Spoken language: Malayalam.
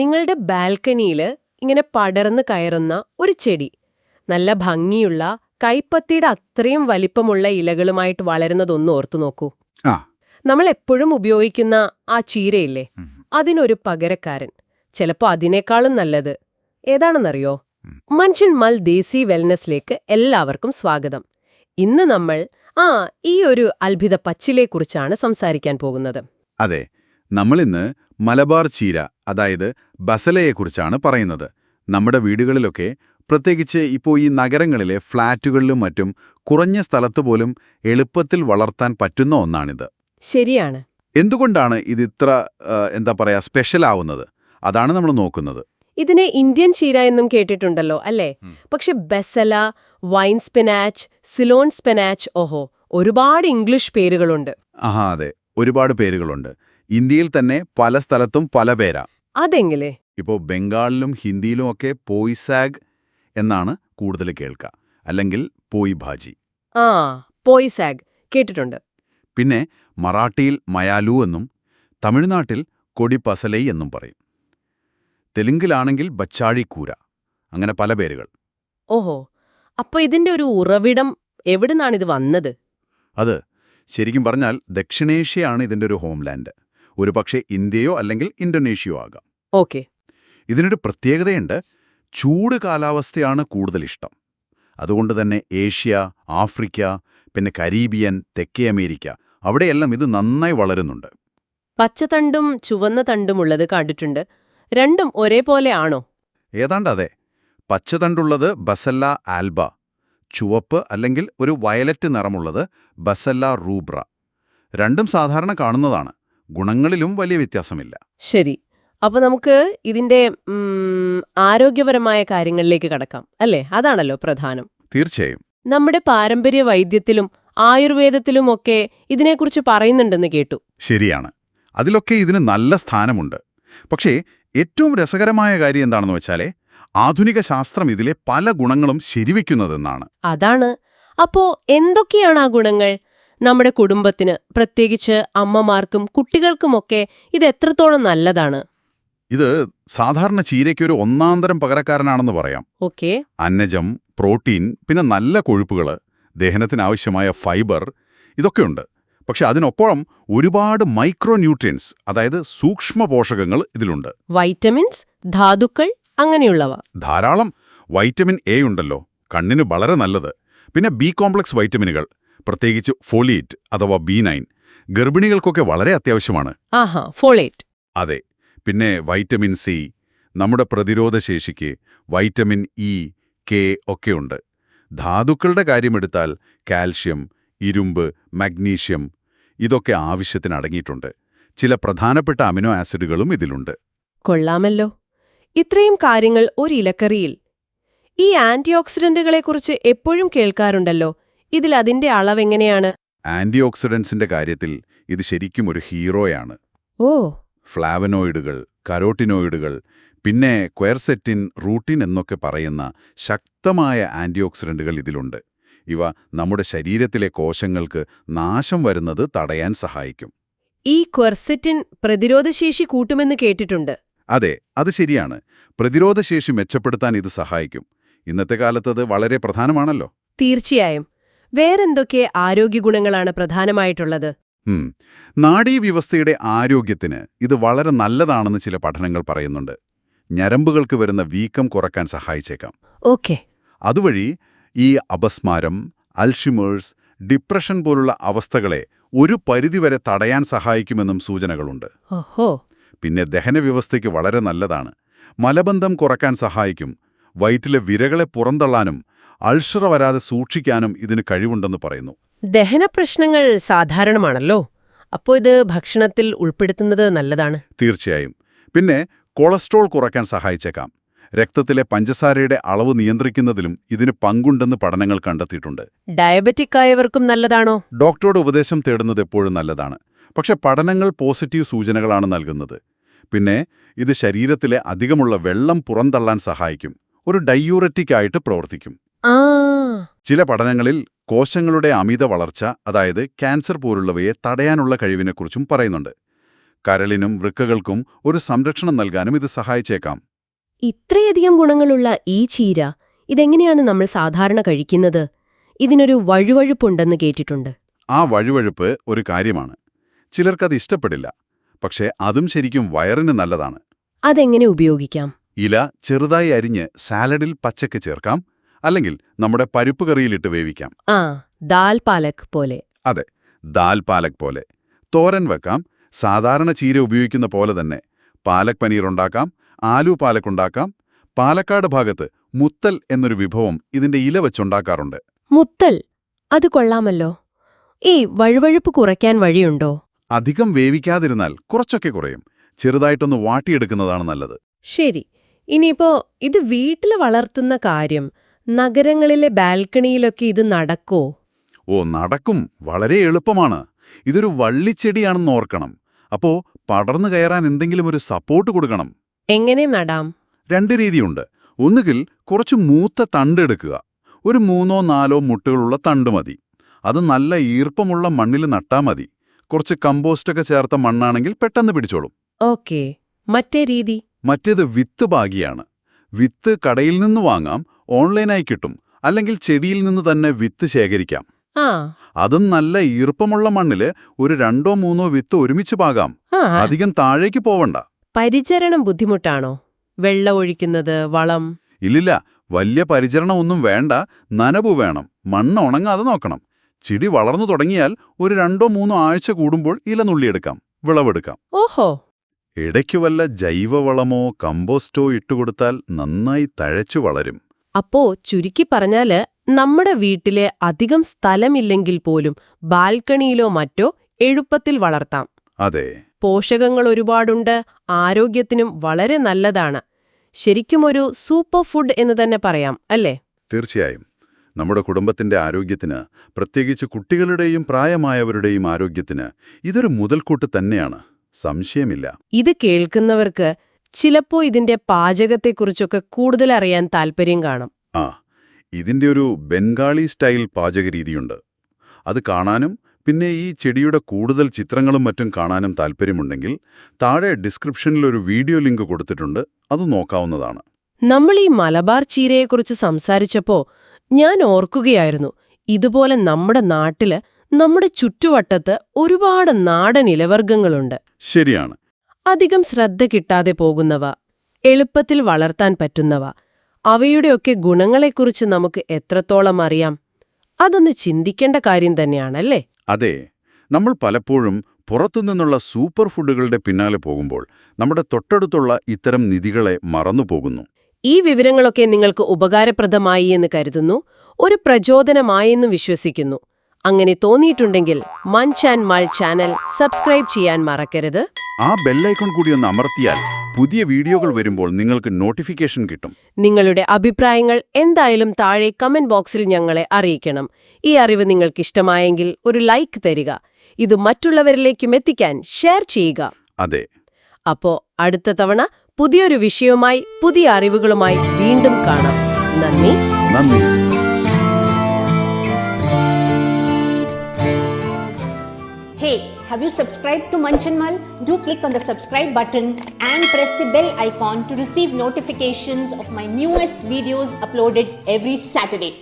നിങ്ങളുടെ ബാൽക്കണിയിൽ ഇങ്ങനെ പടർന്നു കയറുന്ന ഒരു ചെടി. നല്ല ഭംഗിയുള്ള കൈപ്പത്തിയുടെ അത്രയും വലിപ്പമുള്ള ഇലകളുമായിട്ട് വളരുന്നതൊന്ന് ഓർത്തു നോക്കൂ. നമ്മൾ എപ്പോഴും ഉപയോഗിക്കുന്ന ആ ചീരയില്ലേ. അതിനൊരു പകരക്കാരൻ. ചിലപ്പോൾ അതിനേക്കാളും നല്ലത്. ഏതാണെന്നറിയോ. മനുഷ്യൻ മൽ ദേശി വെൽനസിലേക്ക് എല്ലാവർക്കും സ്വാഗതം. ഇന്ന് നമ്മൾ ആ ഈ ഒരു അത്ഭുത പച്ചിലെക്കുറിച്ചാണ് സംസാരിക്കാൻ പോകുന്നത്. അതെ. നമ്മളിന്ന് മലബാർ ചീര അതായത് ബസലയെക്കുറിച്ചാണ് പറയുന്നത്. നമ്മുടെ വീടുകളിലൊക്കെ പ്രത്യേകിച്ച് ഇപ്പോൾ ഈ നഗരങ്ങളിലെ ഫ്ളാറ്റുകളിലും മറ്റും കുറഞ്ഞ സ്ഥലത്ത് പോലും എളുപ്പത്തിൽ വളർത്താൻ പറ്റുന്ന ഒന്നാണിത്. ശരിയാണ്. എന്തുകൊണ്ടാണ് ഇത് ഇത്ര എന്താ പറയാ സ്പെഷ്യൽ ആവുന്നത് അതാണ് നമ്മൾ നോക്കുന്നത്. ഇതിനെ ഇന്ത്യൻ ചീര എന്നും കേട്ടിട്ടുണ്ടല്ലോ അല്ലേ? പക്ഷെ basella vine spinach Ceylon spinach ഓഹോ ഒരുപാട് ഇംഗ്ലീഷ് പേരുകളുണ്ട്. ആഹാ അതെ ഒരുപാട് പേരുകളുണ്ട്. ഇന്ത്യയിൽ തന്നെ പല സ്ഥലത്തും പല പേരാ. അതെങ്ങനെ ഇപ്പോൾ ബംഗാളിലും ഹിന്ദിയിലും ഒക്കെ പോയിസാഗ് എന്നാണ് കൂടുതൽ കേൾക്കുക അല്ലെങ്കിൽ പോയി ഭാജി. ആ പോയിസാഗ് കേട്ടിട്ടുണ്ട്. പിന്നെ മറാഠിയിൽ മയാലു എന്നും തമിഴ്നാട്ടിൽ കൊടി പസലൈ എന്നും പറയും. തെലുങ്കിലാണെങ്കിൽ ബച്ചാഴിക്കൂര. അങ്ങനെ പല പേരുകൾ. ഓഹോ. അപ്പൊ ഇതിന്റെ ഒരു ഉറവിടം എവിടുന്നാണിത് വന്നത്? അത് ശരിക്കും പറഞ്ഞാൽ ദക്ഷിണേഷ്യയാണ് ഇതിന്റെ ഒരു ഹോംലാൻഡ്. ഒരു പക്ഷേ ഇന്ത്യയോ അല്ലെങ്കിൽ ഇന്തോനേഷ്യയോ ആകാം. ഓക്കെ. ഇതിനൊരു പ്രത്യേകതയുണ്ട് ചൂട് കാലാവസ്ഥയാണ് കൂടുതൽ ഇഷ്ടം. അതുകൊണ്ട് തന്നെ ഏഷ്യ ആഫ്രിക്ക പിന്നെ കരീബിയൻ തെക്കേ അമേരിക്ക അവിടെയെല്ലാം ഇത് നന്നായി വളരുന്നുണ്ട്. പച്ചതണ്ടും ചുവന്ന തണ്ടുമുള്ളത് കണ്ടിട്ടുണ്ട്. രണ്ടും ഒരേപോലെ ആണോ? ഏതാണ്ട് അതെ. പച്ചതണ്ടുള്ളത് ബസല്ല ആൽബ ചുവപ്പ് അല്ലെങ്കിൽ ഒരു വയലറ്റ് നിറമുള്ളത് ബസല്ല റൂബ്ര. രണ്ടും സാധാരണ കാണുന്നതാണ്. ഗുണങ്ങളിലും വലിയ വ്യത്യാസമില്ല. ശരി. അപ്പൊ നമുക്ക് ഇതിന്റെ ആരോഗ്യപരമായ കാര്യങ്ങളിലേക്ക് കടക്കാം അല്ലേ? അതാണല്ലോ പ്രധാനം. തീർച്ചയായും. നമ്മുടെ പാരമ്പര്യ വൈദ്യത്തിലും ആയുർവേദത്തിലുമൊക്കെ ഇതിനെക്കുറിച്ച് പറയുന്നുണ്ടെന്ന് കേട്ടു. ശരിയാണ്. അതിലൊക്കെ ഇതിന് നല്ല സ്ഥാനമുണ്ട്. പക്ഷേ ഏറ്റവും രസകരമായ കാര്യം എന്താണെന്ന് വെച്ചാലേ ആധുനിക ശാസ്ത്രം ഇതിലെ പല ഗുണങ്ങളും ശരിവെക്കുന്നതെന്നാണ്. അതാണ്. അപ്പോ എന്തൊക്കെയാണ് ആ ഗുണങ്ങൾ? നമ്മുടെ കുടുംബത്തിന് പ്രത്യേകിച്ച് അമ്മമാർക്കും കുട്ടികൾക്കുമൊക്കെ ഇത് എത്രത്തോളം നല്ലതാണ്? ഇത് സാധാരണ ചീരയ്ക്ക് ഒരു ഒന്നാന്തരം പകരക്കാരനാണെന്ന് പറയാം. ഓക്കെ. അന്നജം പ്രോട്ടീൻ പിന്നെ നല്ല കൊഴുപ്പുകൾ ദഹനത്തിനാവശ്യമായ ഫൈബർ ഇതൊക്കെയുണ്ട്. പക്ഷെ അതിനൊപ്പം ഒരുപാട് മൈക്രോ ന്യൂട്രിയൻസ് അതായത് സൂക്ഷ്മ പോഷകങ്ങൾ ഇതിലുണ്ട്. വൈറ്റമിൻസ് ധാതുക്കൾ അങ്ങനെയുള്ളവ. ധാരാളം വൈറ്റമിൻ എ ഉണ്ടല്ലോ കണ്ണിന് വളരെ നല്ലത്. പിന്നെ ബി കോംപ്ലക്സ് വൈറ്റമിനുകൾ പ്രത്യേകിച്ച് ഫോളിയേറ്റ് അഥവാ ബി നയൻ ഗർഭിണികൾക്കൊക്കെ വളരെ അത്യാവശ്യമാണ്. ഫോളേറ്റ് അതെ പിന്നെ വൈറ്റമിൻ സി നമ്മുടെ പ്രതിരോധശേഷിക്ക് വൈറ്റമിൻ ഇ കെ ഒക്കെയുണ്ട് ധാതുക്കളുടെ കാര്യമെടുത്താൽ കാൽഷ്യം ഇരുമ്പ് മഗ്നീഷ്യം ഇതൊക്കെ ആവശ്യത്തിന് അടങ്ങിയിട്ടുണ്ട്. ചില പ്രധാനപ്പെട്ട അമിനോ ആസിഡുകളും ഇതിലുണ്ട്. കൊള്ളാമല്ലോ. ഇത്രയും കാര്യങ്ങൾ ഒരു ഇലക്കറിയിൽ. ഈ ആന്റി ഓക്സിഡന്റുകളെക്കുറിച്ച് എപ്പോഴും കേൾക്കാറുണ്ടല്ലോ. ഇതിൽ അതിന്റെ അളവെങ്ങനെയാണ്? ആന്റി ഓക്സിഡൻസിന്റെ കാര്യത്തിൽ ഇത് ശരിക്കും ഒരു ഹീറോയാണ്. ഓ. ഫ്ലാവനോയിഡുകൾ കരോട്ടിനോയിഡുകൾ പിന്നെ ക്വയർസെറ്റിൻ റൂട്ടിൻ എന്നൊക്കെ പറയുന്ന ശക്തമായ ആന്റി ഓക്സിഡന്റുകൾ ഇതിലുണ്ട്. ഇവ നമ്മുടെ ശരീരത്തിലെ കോശങ്ങൾക്ക് നാശം വരുന്നത് തടയാൻ സഹായിക്കും. ഈ ക്വെർസെറ്റിൻ പ്രതിരോധശേഷി കൂട്ടുമെന്ന് കേട്ടിട്ടുണ്ട്. അതെ അത് ശരിയാണ്. പ്രതിരോധശേഷി മെച്ചപ്പെടുത്താൻ ഇത് സഹായിക്കും. ഇന്നത്തെ കാലത്തത് വളരെ പ്രധാനമാണല്ലോ. തീർച്ചയായും. വേറെന്തൊക്കെ ആരോഗ്യഗുണങ്ങളാണ് പ്രധാനമായിട്ടുള്ളത്. നാഡീവ്യവസ്ഥയുടെ ആരോഗ്യത്തിന് ഇത് വളരെ നല്ലതാണെന്ന് ചില പഠനങ്ങൾ പറയുന്നുണ്ട്. ഞരമ്പുകൾക്ക് വരുന്ന വീക്കം കുറയ്ക്കാൻ സഹായിച്ചേക്കാം. ഓക്കെ. അതുവഴി ഈ അപസ്മാരം അൽഷിമേഴ്സ് ഡിപ്രഷൻ പോലുള്ള അവസ്ഥകളെ ഒരു പരിധിവരെ തടയാൻ സഹായിക്കുമെന്നും സൂചനകളുണ്ട്. ഓഹോ. പിന്നെ ദഹനവ്യവസ്ഥയ്ക്ക് വളരെ നല്ലതാണ്. മലബന്ധം കുറയ്ക്കാൻ സഹായിക്കും. വയറ്റിലെ വിരകളെ പുറന്തള്ളാനും അൾഷറ വരാതെ സൂക്ഷിക്കാനും ഇതിന് കഴിവുണ്ടെന്ന് പറയുന്നു. ദഹന പ്രശ്നങ്ങൾ സാധാരണമാണല്ലോ. അപ്പോ ഇത് ഭക്ഷണത്തിൽ ഉൾപ്പെടുത്തുന്നത് നല്ലതാണ്. തീർച്ചയായും. പിന്നെ കൊളസ്ട്രോൾ കുറയ്ക്കാൻ സഹായിച്ചേക്കാം. രക്തത്തിലെ പഞ്ചസാരയുടെ അളവ് നിയന്ത്രിക്കുന്നതിലും ഇതിന് പങ്കുണ്ടെന്ന് പഠനങ്ങൾ കണ്ടെത്തിയിട്ടുണ്ട്. ഡയബറ്റിക് ആയവർക്കും നല്ലതാണോ? ഡോക്ടറുടെ ഉപദേശം തേടുന്നത് എപ്പോഴും നല്ലതാണ്. പക്ഷെ പഠനങ്ങൾ പോസിറ്റീവ് സൂചനകളാണ് നൽകുന്നത്. പിന്നെ ഇത് ശരീരത്തിലെ അധികമുള്ള വെള്ളം പുറന്തള്ളാൻ സഹായിക്കും. ഒരു ഡയൂററ്റിക് ആയിട്ട് പ്രവർത്തിക്കും. ചില പഠനങ്ങളിൽ കോശങ്ങളുടെ അമിത വളർച്ച അതായത് ക്യാൻസർ പോലുള്ളവയെ തടയാനുള്ള കഴിവിനെക്കുറിച്ചും പറയുന്നുണ്ട്. കരളിനും വൃക്കകൾക്കും ഒരു സംരക്ഷണം നൽകാനും ഇത് സഹായിച്ചേക്കാം. ഇത്രയധികം ഗുണങ്ങളുള്ള ഈ ചീര ഇതെങ്ങനെയാണ് നമ്മൾ സാധാരണ കഴിക്കുന്നത്? ഇതിനൊരു വഴുവഴുപ്പുണ്ടെന്ന് കേട്ടിട്ടുണ്ട്. ആ വഴുവഴുപ്പ് ഒരു കാര്യമാണ്. ചിലർക്കത് ഇഷ്ടപ്പെടില്ല. പക്ഷേ അതും ശരിക്കും വയറിന് നല്ലതാണ്. അതെങ്ങനെ ഉപയോഗിക്കാം? ഇല ചെറുതായി അരിഞ്ഞ് സാലഡിൽ പച്ചക്ക് ചേർക്കാം. അല്ലെങ്കിൽ നമ്മുടെ പരിപ്പ് കറിയിലിട്ട് വേവിക്കാം. ആ ദാൽ പാലക് പോലെ. അതെ ദാൽ പാലക് പോലെ. തോരൻ വെക്കാം സാധാരണ ചീര ഉപയോഗിക്കുന്ന പോലെ തന്നെ. പാലക് പനീർ ഉണ്ടാക്കാം ആലു പാലക് ഉണ്ടാക്കാം. പാലക്കാട് ഭാഗത്ത് മുത്തൽ എന്നൊരു വിഭവം ഇതിന്റെ ഇല വെച്ചുണ്ടാക്കാറുണ്ട് മുത്തൽ? അത് കൊള്ളാമല്ലോ. ഈ വഴുവഴുപ്പ് കുറയ്ക്കാൻ വഴിയുണ്ടോ? അധികം വേവിക്കാതിരുന്നാൽ കുറച്ചൊക്കെ കുറയും. ചെറുതായിട്ടൊന്ന് വാട്ടിയെടുക്കുന്നതാണ് നല്ലത്. ശരി. ഇനിയിപ്പോ ഇത് വീട്ടിൽ വളർത്തുന്ന കാര്യം. നഗരങ്ങളിലെ ബാൽക്കണിയിലൊക്കെ ഇത് നടക്കോ? ഓ നടക്കും. വളരെ എളുപ്പമാണ്. ഇതൊരു വള്ളിച്ചെടിയാണെന്ന് ഓർക്കണം. അപ്പോ പടർന്നു കയറാൻ എന്തെങ്കിലും ഒരു സപ്പോർട്ട് കൊടുക്കണം. എങ്ങനെ നടാം? രണ്ട് രീതിയുണ്ട്. ഒന്നുകിൽ കുറച്ച് മൂത്ത തണ്ടെടുക്കുക ഒരു മൂന്നോ നാലോ മുട്ടുകളുള്ള തണ്ട് മതി. അത് നല്ല ഈർപ്പമുള്ള മണ്ണിൽ നട്ടാ മതി. കുറച്ച് കമ്പോസ്റ്റൊക്കെ ചേർത്ത മണ്ണാണെങ്കിൽ പെട്ടെന്ന് പിടിച്ചോളും. ഓക്കേ. മറ്റേ രീതി? മറ്റേത് വിത്ത് ഭാഗിയാണ് വിത്ത് കടയിൽ നിന്ന് വാങ്ങാം. ഓൺലൈനായി കിട്ടും. അല്ലെങ്കിൽ ചെടിയിൽ നിന്ന് തന്നെ വിത്ത് ശേഖരിക്കാം. അതും നല്ല ഈർപ്പമുള്ള മണ്ണിൽ ഒരു രണ്ടോ മൂന്നോ വിത്ത് ഒരുമിച്ച് പാകാം. അധികം താഴേക്ക് പോവണ്ട. പരിചരണം ബുദ്ധിമുട്ടാണോ? വെള്ളം ഒഴിക്കുന്നത് വളം? ഇല്ലില്ല. വലിയ പരിചരണം ഒന്നും വേണ്ട. നനവ് വേണം. മണ്ണ് ഉണങ്ങാതെ നോക്കണം. ചെടി വളർന്നു തുടങ്ങിയാൽ ഒരു രണ്ടോ മൂന്നോ ആഴ്ച കൂടുമ്പോൾ ഇല നുള്ളിയെടുക്കാം. വിളവെടുക്കാം. ഓഹോ. ഇടയ്ക്ക് വല്ല ജൈവവളമോ കമ്പോസ്റ്റോ ഇട്ടുകൊടുത്താൽ നന്നായി തഴച്ചു വളരും. അപ്പോ ചുരുക്കി പറഞ്ഞാൽ നമ്മുടെ വീട്ടിലെ അധികം സ്ഥലമില്ലെങ്കിൽ പോലും ബാൽക്കണിയിലോ മറ്റോ എഴുപ്പത്തിൽ വളർത്താം. അതെ. പോഷകങ്ങൾ ഒരുപാടുണ്ട് ആരോഗ്യത്തിനും വളരെ നല്ലതാണ്. ശരിക്കും ഒരു സൂപ്പർ ഫുഡ് എന്ന് തന്നെ പറയാം അല്ലേ? തീർച്ചയായും. നമ്മുടെ കുടുംബത്തിന്റെ ആരോഗ്യത്തിന് പ്രത്യേകിച്ച് കുട്ടികളുടെയും പ്രായമായവരുടെയും ആരോഗ്യത്തിന് ഇതൊരു മുതൽക്കൂട്ട് തന്നെയാണ്. സംശയമില്ല. ഇത് കേൾക്കുന്നവർക്ക് ചിലപ്പോ ഇതിന്റെ പാചകത്തെക്കുറിച്ചൊക്കെ കൂടുതൽ അറിയാൻ താല്പര്യം കാണും. ആ ഇതിന്റെ ഒരു ബംഗാളി സ്റ്റൈൽ പാചകരീതിയുണ്ട്. അത് കാണാനും പിന്നെ ഈ ചെടിയുടെ കൂടുതൽ ചിത്രങ്ങളും മറ്റും കാണാനും താല്പര്യമുണ്ടെങ്കിൽ താഴെ ഡിസ്ക്രിപ്ഷനിൽ ഒരു വീഡിയോ ലിങ്ക് കൊടുത്തിട്ടുണ്ട് അത് നോക്കാവുന്നതാണ്. നമ്മൾ ഈ മലബാർ ചീരയെക്കുറിച്ച് സംസാരിച്ചപ്പോ ഞാൻ ഓർക്കുകയായിരുന്നു ഇതുപോലെ നമ്മുടെ നാട്ടിൽ നമ്മുടെ ചുറ്റുവട്ടത്ത് ഒരുപാട് നാടൻ ഇലവർഗങ്ങളുണ്ട്. ശരിയാണ്. അധികം ശ്രദ്ധ കിട്ടാതെ പോകുന്നവ എളുപ്പത്തിൽ വളർത്താൻ പറ്റുന്നവ അവയുടെയൊക്കെ ഗുണങ്ങളെക്കുറിച്ച് നമുക്ക് എത്രത്തോളം അറിയാം? അതൊന്ന് ചിന്തിക്കേണ്ട കാര്യം തന്നെയാണല്ലേ? അതെ. നമ്മൾ പലപ്പോഴും പുറത്തുനിന്നുള്ള സൂപ്പർ ഫുഡുകളുടെ പിന്നാലെ പോകുമ്പോൾ നമ്മുടെ തൊട്ടടുത്തുള്ള ഇത്തരം നിധികളെ മറന്നുപോകുന്നു ഈ വിവരങ്ങളൊക്കെ നിങ്ങൾക്ക് ഉപകാരപ്രദമായി എന്ന് കരുതുന്നു ഒരു പ്രചോദനമായെന്ന് വിശ്വസിക്കുന്നു. അങ്ങനെ തോന്നിയിട്ടുണ്ടെങ്കിൽ munch and mull channel subscribe ചെയ്യാൻ മറക്കരുത്. ആ ബെല്ലൈക്കൺ കൂടി ഒന്ന് അമർത്തിയാൽ പുതിയ വീഡിയോകൾ വരുമ്പോൾ നിങ്ങൾക്ക് നോട്ടിഫിക്കേഷൻ കിട്ടും. നിങ്ങളുടെ അഭിപ്രായങ്ങൾ എന്തായാലും താഴെ കമന്റ് ബോക്സിൽ ഞങ്ങളെ അറിയിക്കണം. ഈ അറിവ് നിങ്ങൾക്കിഷ്ടമായെങ്കിൽ ഒരു ലൈക്ക് തരിക. ഇത് മറ്റുള്ളവരിലേക്കും എത്തിക്കാൻ ഷെയർ ചെയ്യുക. അതെ. അപ്പോ അടുത്ത തവണ പുതിയൊരു വിഷയവുമായി പുതിയ അറിവുകളുമായി വീണ്ടും കാണാം. നന്ദി. നന്ദി. Have you subscribed to Manchanmal? Do click on the subscribe button and press the bell icon to receive notifications of my newest videos uploaded every Saturday.